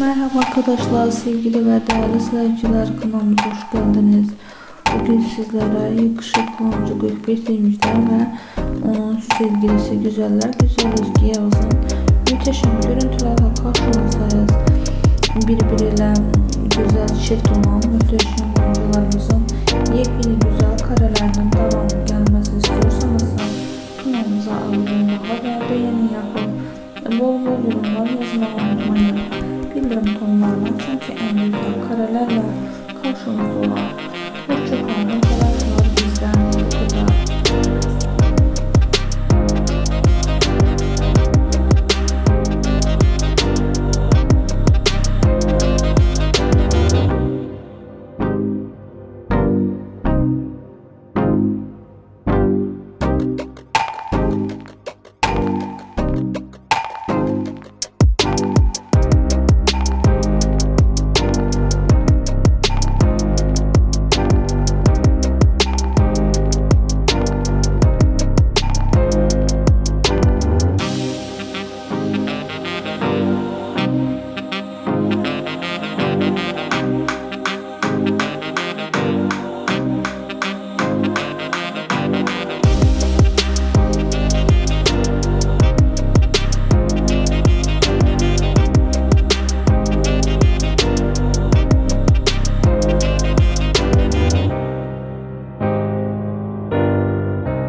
Merhaba arkadaşlar, sevgili ve değerli seyirciler kanalımıza hoş geldiniz. Bugün sizlere yakışıklı oyuncu Gökbek Demircan ve onun sevgilisi Güzeller Güzel Özge Yavuz'un müteşem görüntülerle karşınızdayız. Birbiriyle güzel çift olan müteşem oyuncularımızın yepyeni güzel karelerinin devamı gelmesini istiyorsanız kanalımıza abone olmayı ve beğeni yapıp bol bol yorumlar yazmayı unutmayın. En güzel karelerle karşınızda olan.